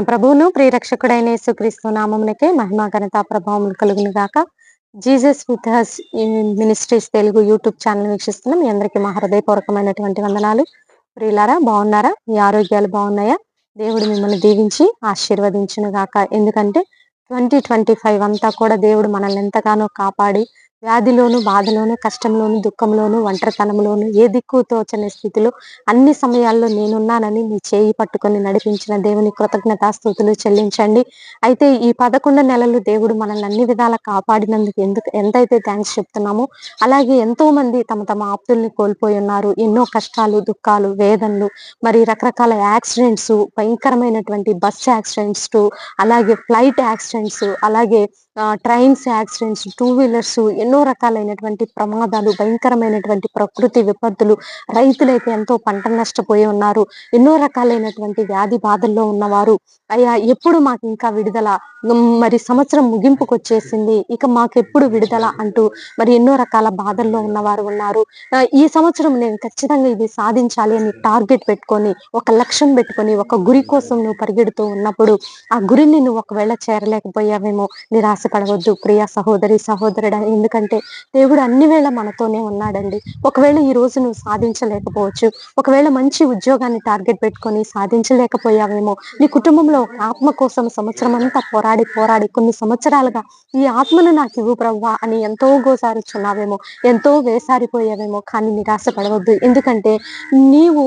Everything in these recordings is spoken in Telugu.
మన ప్రభువును ప్రియరక్షకుడైన యేసుక్రీస్తు నామమునకే మహిమా ఘనత ప్రభావములు కలుగును గాక. Jesus with us ministries Telugu YouTube channel వీక్షిస్తున్నాం మీ అందరికీ మా హృదయపూర్వకమైనటువంటి వందనాలు. ప్రియులారా బాగున్నారా? మీ ఆరోగ్యాలు బాగున్నాయా? దేవుడు మిమ్మల్ని దీవించి ఆశీర్వదించును గాక. ఎందుకంటే ట్వంటీ ట్వంటీ ఫైవ్ అంతా కూడా దేవుడు మనల్ని ఎంతగానో కాపాడి వ్యాధిలోను బాధలోను కష్టంలోను దుఃఖంలోను ఒంటరితనంలోను ఏ దిక్కు తోచని స్థితిలో అన్ని సమయాల్లో నేనున్నానని మీ చేయి పట్టుకొని నడిపించిన దేవుని కృతజ్ఞతాస్థుతులు చెల్లించండి. అయితే ఈ పదకొండు నెలలు దేవుడు మనల్ని అన్ని విధాలా కాపాడినందుకు ఎందుకు ఎంతైతే థ్యాంక్స్ చెప్తున్నామో అలాగే ఎంతో మంది తమ తమ ఆప్తుల్ని కోల్పోయి ఉన్నారు. ఎన్నో కష్టాలు దుఃఖాలు వేదనలు మరి రకరకాల యాక్సిడెంట్స్ భయంకరమైనటువంటి బస్ యాక్సిడెంట్స్ అలాగే ఫ్లైట్ యాక్సిడెంట్స్ అలాగే ట్రైన్స్ యాక్సిడెంట్స్ టూ వీలర్స్ ఎన్నో రకాలైనటువంటి ప్రమాదాలు భయంకరమైనటువంటి ప్రకృతి విపత్తులు రైతులైతే ఎంతో పంట నష్టపోయి ఉన్నారు. ఎన్నో రకాలైనటువంటి వ్యాధి బాధల్లో ఉన్నవారు. అయ్యా ఎప్పుడు మాకు ఇంకా విడుదల? మరి సంవత్సరం ముగింపుకు వచ్చేసింది ఇక మాకు ఎప్పుడు విడుదల అంటూ మరి ఎన్నో రకాల బాధల్లో ఉన్నవారు ఉన్నారు. ఈ సంవత్సరం నేను ఖచ్చితంగా ఇది సాధించాలి అని టార్గెట్ పెట్టుకొని ఒక లక్ష్యం పెట్టుకొని ఒక గురి కోసం నువ్వు పరిగెడుతూ ఉన్నప్పుడు ఆ గురిని నువ్వు ఒకవేళ చేరలేకపోయావేమో ఆశపడవద్దు ప్రియ సహోదరి సహోదరుడు. ఎందుకంటే దేవుడు అన్ని వేళ మనతోనే ఉన్నాడండి. ఒకవేళ ఈ రోజు నువ్వు సాధించలేకపోవచ్చు ఒకవేళ మంచి ఉద్యోగాన్ని టార్గెట్ పెట్టుకొని సాధించలేకపోయావేమో నీ కుటుంబంలో ఆత్మ కోసం సంవత్సరం అంతా పోరాడి పోరాడి కొన్ని సంవత్సరాలుగా ఈ ఆత్మను నాకు ఇవ్వు ప్రవ్వా అని ఎంతో గోసారిచున్నావేమో ఎంతో వేసారిపోయావేమో కానీ నిరాశ పడవద్దు ఎందుకంటే నీవు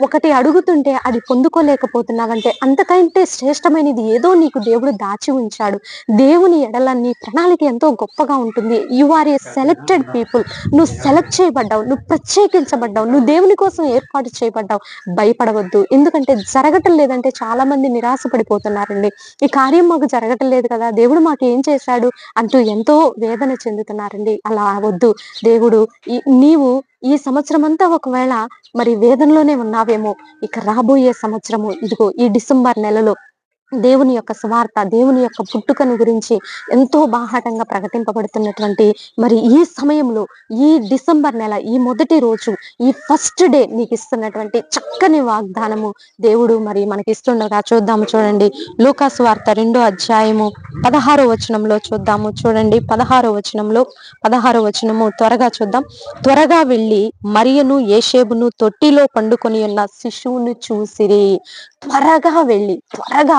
ఒకటి అడుగుతుంటే అది పొందుకోలేకపోతున్నావంటే అంతకంటే శ్రేష్టమైనది ఏదో నీకు దేవుడు దాచి ఉంచాడు. దేవుని ఎడల నీ ప్రణాళిక ఎంతో గొప్పగా ఉంటుంది. You are a selected people నువ్వు సెలెక్ట్ చేయబడ్డావు. నువ్వు ప్రత్యేకించబడ్డావు. నువ్వు దేవుని కోసం ఏర్పాటు చేయబడ్డావు. భయపడవద్దు. ఎందుకంటే జరగటం లేదంటే చాలా మంది నిరాశపడిపోతున్నారండి. ఈ కార్యం మాకు జరగటం లేదు కదా. దేవుడు మాకు ఏం చేశాడు? అంటూ ఎంతో వేదన చెందుతున్నారండి. అలా అవద్దు దేవుడు నీవు ఈ సంవత్సరం అంతా ఒకవేళ మరి వేదనలోనే ఉన్నావేమో ఇక రాబోయే సంవత్సరము ఇదిగో ఈ డిసెంబర్ నెలలో దేవుని యొక్క స్వార్థ దేవుని యొక్క పుట్టుకను గురించి ఎంతో బాహాటంగా ప్రకటింపబడుతున్నటువంటి మరి ఈ సమయంలో ఈ డిసెంబర్ నెల ఈ మొదటి రోజు ఈ ఫస్ట్ డే నీకు ఇస్తున్నటువంటి చక్కని వాగ్దానము దేవుడు మరి మనకి ఇస్తుండగా చూద్దాము చూడండి. లూకాసు వార్త రెండో అధ్యాయము పదహారో వచనంలో చూద్దాము చూడండి. పదహారో వచనంలో పదహారో వచనము త్వరగా చూద్దాం. త్వరగా వెళ్ళి మరియను ఏషేబును తొట్టిలో పండుకొని ఉన్న శిశువును చూసిరి. త్వరగా వెళ్ళి త్వరగా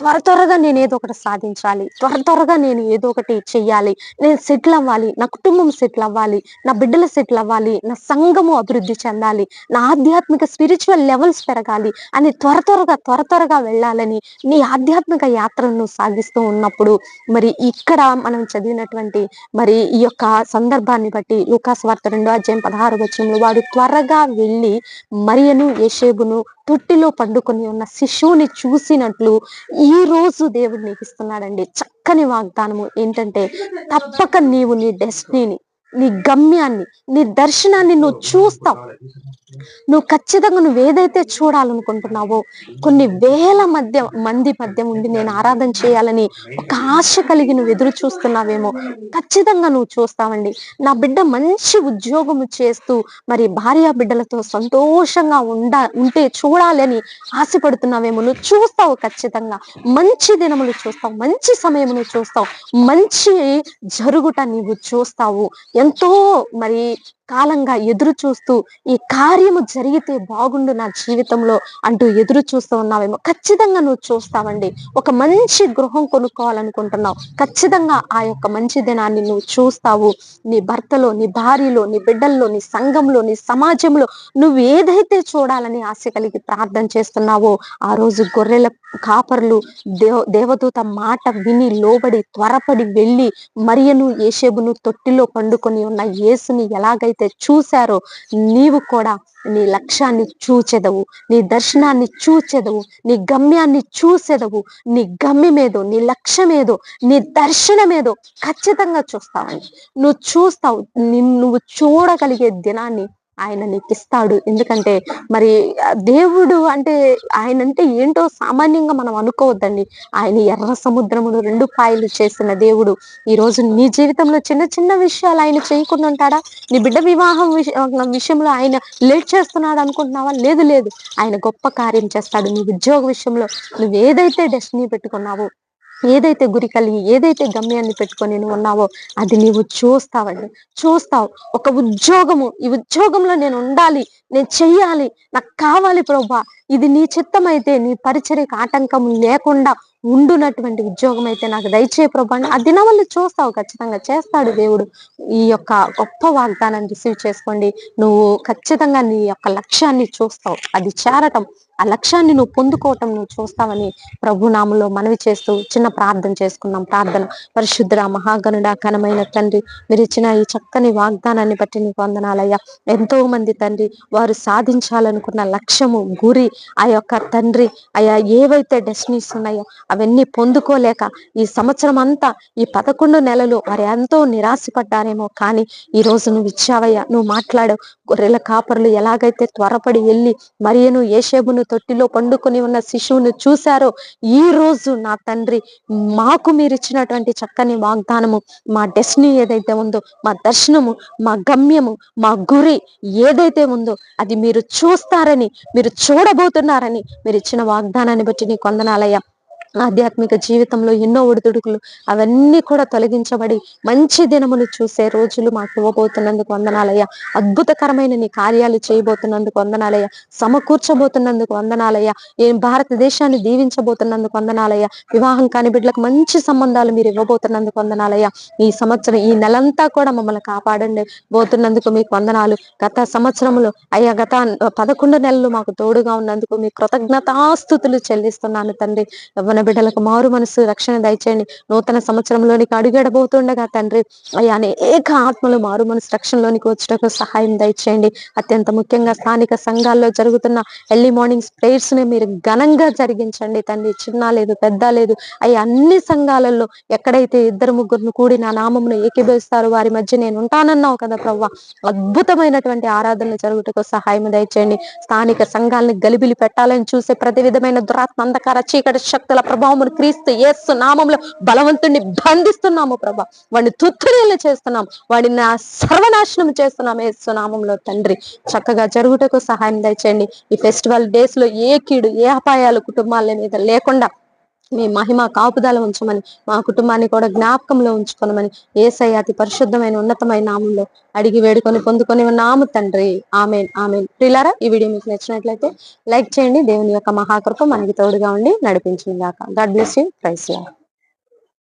త్వర త్వరగా నేను ఏదో ఒకటి సాధించాలి. త్వర త్వరగా నేను ఏదో ఒకటి చెయ్యాలి. నేను సెటిల్ అవ్వాలి. నా కుటుంబం సెటిల్ అవ్వాలి. నా బిడ్డలు సెటిల్ అవ్వాలి. నా సంఘము అభివృద్ధి చెందాలి. నా ఆధ్యాత్మిక స్పిరిచువల్ లెవెల్స్ పెరగాలి అని త్వర త్వరగా త్వర త్వరగా వెళ్ళాలని నీ ఆధ్యాత్మిక యాత్రను సాగిస్తూ ఉన్నప్పుడు మరి ఇక్కడ మనం చదివినటువంటి మరి ఈ యొక్క సందర్భాన్ని బట్టి లూకాస్ వార్త రెండో అధ్యాయం పదహారు వచ్చంలో వాడు త్వరగా వెళ్ళి మరియను యశేబును తొట్టిలో పండుకొని ఉన్న శిశువుని చూసినట్లు ఈ ఈ రోజు దేవుడు నీకు ఇస్తున్నాడండి. చక్కని వాగ్దానము ఏంటంటే తప్పక నీవు నీ డెస్టినీని నీ గమ్యాన్ని నీ దర్శనాన్ని నువ్వు చూస్తావు. నువ్వు ఖచ్చితంగా నువ్వు ఏదైతే చూడాలనుకుంటున్నావో కొన్ని వేల మధ్య మంది మధ్య ఉండి నేను ఆరాధన చేయాలని ఒక ఆశ కలిగి నువ్వు ఎదురు చూస్తున్నావేమో ఖచ్చితంగా నువ్వు చూస్తావండి. నా బిడ్డ మంచి ఉద్యోగం చేస్తూ మరి భార్య బిడ్డలతో సంతోషంగా ఉండ ఉంటే చూడాలని ఆశపడుతున్నావేమో నువ్వు చూస్తావు ఖచ్చితంగా. మంచి దినములు చూస్తావు మంచి సమయమును చూస్తావు మంచి జరుగుట నీవు చూస్తావు. ఎంతో మరి కాలంగా ఎదురు చూస్తూ ఈ కార్యము జరిగితే బాగుండు నా జీవితంలో అంటూ ఎదురు చూస్తూ ఉన్నావేమో. ఖచ్చితంగా నువ్వు చూస్తావండి. ఒక మంచి గృహం కొనుక్కోవాలనుకుంటున్నావు. ఖచ్చితంగా ఆ యొక్క మంచి దినాన్ని నువ్వు చూస్తావు. నీ భర్తలో నీ భార్యలో నీ బిడ్డల్లో నీ సంఘంలో నీ సమాజంలో నువ్వు ఏదైతే చూడాలని ఆశ కలిగి ప్రార్థన చేస్తున్నావో ఆ రోజు గొర్రెల కాపర్లు దేవ దేవదూత మాట విని లోబడి త్వరపడి వెళ్ళి మరియను ఏషేబును తొట్టిలో పండుకొని ఉన్న యేసుని ఎలాగైతే ఎవరైతే చూశారో నీవు కూడా నీ లక్ష్యాన్ని చూచెదవు నీ దర్శనాన్ని చూచెదవు నీ గమ్యాన్ని చూసెదవు నీ గమ్యమేదో నీ లక్ష్యమేదో నీ దర్శనమేదో ఖచ్చితంగా చూస్తావని నువ్వు చూస్తావు నువ్వు చూడగలిగే దినాన్ని ఆయన నెక్కిస్తాడు. ఎందుకంటే మరి దేవుడు అంటే ఆయన అంటే ఏంటో సామాన్యంగా మనం అనుకోవద్దండి. ఆయన ఎర్ర సముద్రమును రెండు పాయలు చేసిన దేవుడు. ఈ రోజు నీ జీవితంలో చిన్న చిన్న విషయాలు ఆయన చేయకుండా ఉంటాడా? నీ బిడ్డ వివాహం విష- విషయంలో ఆయన లేట్ చేస్తున్నాడు అనుకుంటున్నావా? లేదు లేదు. ఆయన గొప్ప కార్యం చేస్తాడు. నీ ఉద్యోగ విషయంలో నువ్వు ఏదైతే డెస్టినీ పెట్టుకున్నావో ఏదైతే గురి కలిగి ఏదైతే గమ్యాన్ని పెట్టుకొని నువ్వు ఉన్నావో అది నీవు చూస్తావండి. చూస్తావు. ఒక ఉద్యోగము ఈ ఉద్యోగంలో నేను ఉండాలి నేను చెయ్యాలి నాకు కావాలి ప్రభా. ఇది నీ చిత్తం అయితే నీ పరిచర్యకు ఆటంకం లేకుండా ఉండునటువంటి ఉద్యోగం అయితే నాకు దయచే ప్రభా అని ఆ వాళ్ళు చూస్తావు ఖచ్చితంగా. చేస్తాడు దేవుడు. ఈ యొక్క గొప్ప వాగ్దానాన్ని రిసీవ్ చేసుకోండి. నువ్వు ఖచ్చితంగా నీ యొక్క లక్ష్యాన్ని చూస్తావు. అది చేరటం ఆ లక్ష్యాన్ని నువ్వు పొందుకోవటం నువ్వు చూస్తావని ప్రభునామంలో మనవి చేస్తూ చిన్న ప్రార్థన చేసుకున్నాం. ప్రార్థన. పరిశుద్ధ మహాగణుడ ఘనమైన తండ్రి మీరు ఇచ్చిన ఈ చక్కని వాగ్దానాన్ని బట్టి నీకు వందనాలయ్యా. ఎంతో మంది తండ్రి వారు సాధించాలనుకున్న లక్ష్యము గురి ఆ యొక్క తండ్రి అయ్యా ఏవైతే డెస్టినీస్ ఉన్నాయో అవన్నీ పొందుకోలేక ఈ సంవత్సరం అంతా ఈ పదకొండు నెలలు వారు ఎంతో నిరాశపడ్డారేమో కానీ ఈ రోజు నువ్వు ఇచ్చావయ్యా నువ్వు మాట్లాడు గొర్రెల కాపరులు ఎలాగైతే త్వరపడి వెళ్ళి మరియను ఏషేబును తొట్టిలో పండుకొని ఉన్న శిశువును చూశారో ఈ రోజు నా తండ్రి మాకు మీరు ఇచ్చినటువంటి చక్కని వాగ్దానము మా డెస్టినీ ఏదైతే ఉందో మా దర్శనము మా గమ్యము మా గురి ఏదైతే ఉందో అది మీరు చూస్తారని మీరు చూడబోతున్నారని మీరు ఇచ్చిన వాగ్దానాన్ని బట్టి నీకు వందనాలయ్యా. ఆధ్యాత్మిక జీవితంలో ఎన్నో ఒడిదుడుకులు అవన్నీ కూడా తొలగించబడి మంచి దినములు చూసే రోజులు మాకు ఇవ్వబోతున్నందుకు వందనాలయ్య. అద్భుతకరమైన నీ కార్యాలు చేయబోతున్నందుకు వందనాలయ్య. సమకూర్చబోతున్నందుకు వందనాలయ్య. ఈ భారతదేశాన్ని దీవించబోతున్నందుకు వందనాలయ్య. వివాహం కాని బిడ్డలకు మంచి సంబంధాలు మీరు ఇవ్వబోతున్నందుకు వందనాలయ్య. ఈ సంవత్సరం ఈ నెలంతా కూడా మమ్మల్ని కాపాడండి. పోతున్నందుకు మీకు వందనాలు. గత సంవత్సరంలో అయ్యా గత పదకొండు నెలలు మాకు తోడుగా ఉన్నందుకు మీ కృతజ్ఞతాస్థుతులు చెల్లిస్తున్నాను తండ్రి. బిడ్డలకు మారు మనసు రక్షణ దయచేయండి. నూతన సంవత్సరంలోనికి అడుగడబోతుండగా తండ్రి అయ్యా అనేక ఆత్మలు మారు మనసు రక్షణలోనికి వచ్చటకు సహాయం దయచేయండి. అత్యంత ముఖ్యంగా స్థానిక సంఘాల్లో జరుగుతున్న ఎర్లీ మార్నింగ్ ప్రేయర్స్ని మీరు ఘనంగా జరిగించండి తండ్రి. చిన్న లేదు పెద్ద లేదు అయ్యా అన్ని సంఘాలలో ఎక్కడైతే ఇద్దరు ముగ్గురు కూడి నా నామమును ఏకీభవిస్తారు వారి మధ్య నేను ఉంటానన్నావు కదా ప్రవ్వ. అద్భుతమైనటువంటి ఆరాధనలు జరుగుటకు సహాయం దయచేయండి. స్థానిక సంఘాలను గలిబిలి పెట్టాలని చూసే ప్రతి విధమైన దురాత్మ అంధకార చీకటి శక్తుల ప్రభావమును క్రీస్తు యేసు నామంలో బలవంతుణ్ణి బంధిస్తున్నాము ప్రభా. వాడిని తుత్తునీళ్ళు చేస్తున్నాం. వాడిని నా సర్వనాశనం చేస్తున్నాం యేసు నామంలో తండ్రి. చక్కగా జరుగుటకు సహాయం దయచేయండి. ఈ ఫెస్టివల్ డేస్లో ఏ కీడు ఏ అపాయాలు కుటుంబాల మీద లేకుండా మీ మహిమ కాపుదల ఉంచమని మా కుటుంబాన్ని కూడా జ్ఞాపకంలో ఉంచుకోనమని ఏసై అతి పరిశుద్ధమైన ఉన్నతమైన నామంలో అడిగి వేడుకొని పొందుకొని నాము తండ్రి. Amen amen. ప్రిలారా ఈ వీడియో మీకు నచ్చినట్లయితే లైక్ చేయండి. దేవుని యొక్క మహాకృప మనకి తోడుగా ఉండి నడిపించింది గాక. God bless you. ప్రైస్